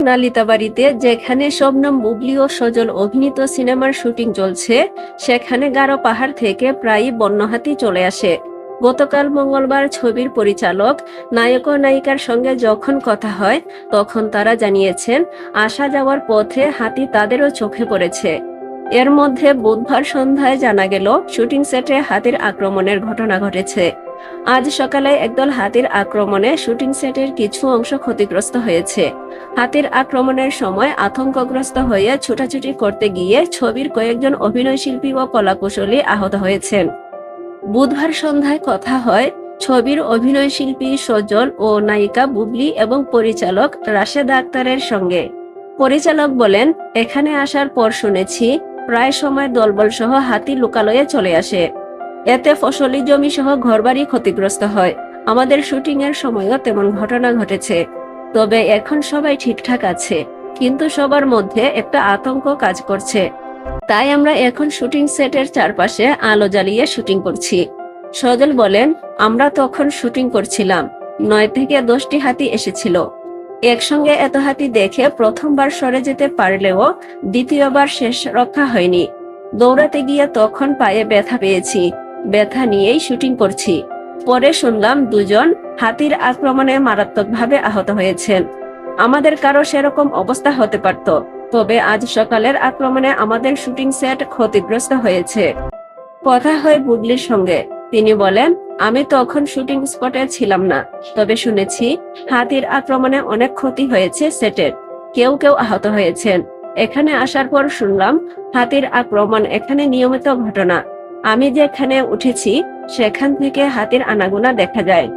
নালিতাবাড়িতে যেখানে শবনম বুবলি ও সজল অভিনীত সিনেমার শুটিং চলছে, সেখানে গারো পাহাড় থেকে প্রায়ই বন্যহাতি চলে আসে। গতকাল মঙ্গলবার ছবির পরিচালক, নায়ক ও নায়িকার সঙ্গে যখন কথা হয়, তখন তারা জানিয়েছেন, আসা যাওয়ার পথে হাতি তাদেরও চোখে পড়েছে। এর মধ্যে বুধবার সন্ধ্যায় জানা গেল, শুটিং সেটে হাতির আক্রমণের ঘটনা ঘটেছে। আজ সকালে একদল হাতির আক্রমণে শুটিং সেটের কিছু অংশ ক্ষতিগ্রস্ত হয়েছে। হাতির আক্রমণের সময় আতঙ্কগ্রস্ত হয়ে ছুটাছুটি করতে গিয়ে ছবির কয়েকজন অভিনয়শিল্পী ও কলাকুশলী আহত হয়েছেন। বুধবার সন্ধ্যায় কথা হয়, ছবির অভিনয়শিল্পী সজল ও নায়িকা বুবলি এবং পরিচালক রাশেদা আক্তারের সঙ্গে। পরিচালক বলেন, এখানে আসার পর শুনেছি, প্রায় সময় দলবল সহ হাতি লোকালয়ে চলে আসে। এতে ফসলি জমি সহ ঘরবাড়ি ক্ষতিগ্রস্ত হয়। আমাদের শুটিং এর সময়ও তেমন ঘটনা ঘটেছে। তবে এখন সবাই ঠিকঠাক আছে, কিন্তু সবার মধ্যে একটা আতঙ্ক কাজ করছে। তাই আমরা এখন শুটিং সেটের চারপাশে আলো জ্বালিয়ে শুটিং করছি। সজল বলেন, আমরা তখন শুটিং করছিলাম, নয় থেকে দশটি হাতি এসেছিল। একসঙ্গে এত হাতি দেখে প্রথমবার সরে যেতে পারলেও দ্বিতীয়বার শেষ রক্ষা হয়নি। দৌড়াতে গিয়ে তখন পায়ে ব্যথা পেয়েছি। ব্যথা নিয়েই শুটিং করছি। পরে শুনলাম দুজন হাতির আক্রমণে মারাত্মকভাবে আহত হয়েছেন। আমাদের কারও সেরকম অবস্থা হতে পারত, তবে আজ সকালের আক্রমণে আমাদের শুটিং সেট ক্ষতিগ্রস্ত হয়েছে। কথা হয় বুবলির সঙ্গে। তিনি বলেন, আমি তখন শুটিং স্পটে ছিলাম না, তবে শুনেছি হাতির আক্রমণে অনেক ক্ষতি হয়েছে সেটের কেউ কেউ আহত হয়েছেন। এখানে আসার পর শুনলাম হাতির আক্রমণ এখানে নিয়মিত ঘটনা। আমি যেখানে উঠেছি, সেখান থেকে হাতির আনাগোনা দেখা যায়।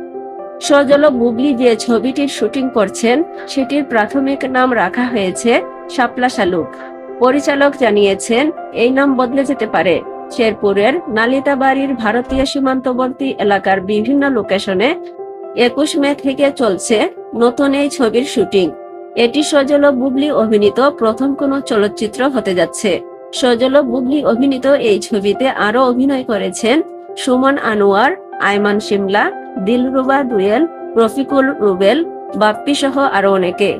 সজল বুবলি যে ছবিটির শুটিং করছেন, সেটির প্রাথমিক নাম রাখা হয়েছে শাপলা শালুক। পরিচালক জানিয়েছেন, এই নাম বদলে যেতে পারে। শেরপুরের নালিতাবাড়ির ভারতীয় সীমান্তবর্তী এলাকার বিভিন্ন লোকেশনে একুশ মে থেকে চলছে নতুন এই ছবির শুটিং। এটি সজল বুবলি অভিনীত প্রথম কোনো চলচ্চিত্র হতে যাচ্ছে। সজল বুবলি অভিনীত এই ছবিতে আরও অভিনয় করেছেন সুমন আনোয়ার, আয়মান শিমলা দিলরুবা দুয়েল, রফিকুল রুবেল, বাপ্পি সহ আরও অনেকে।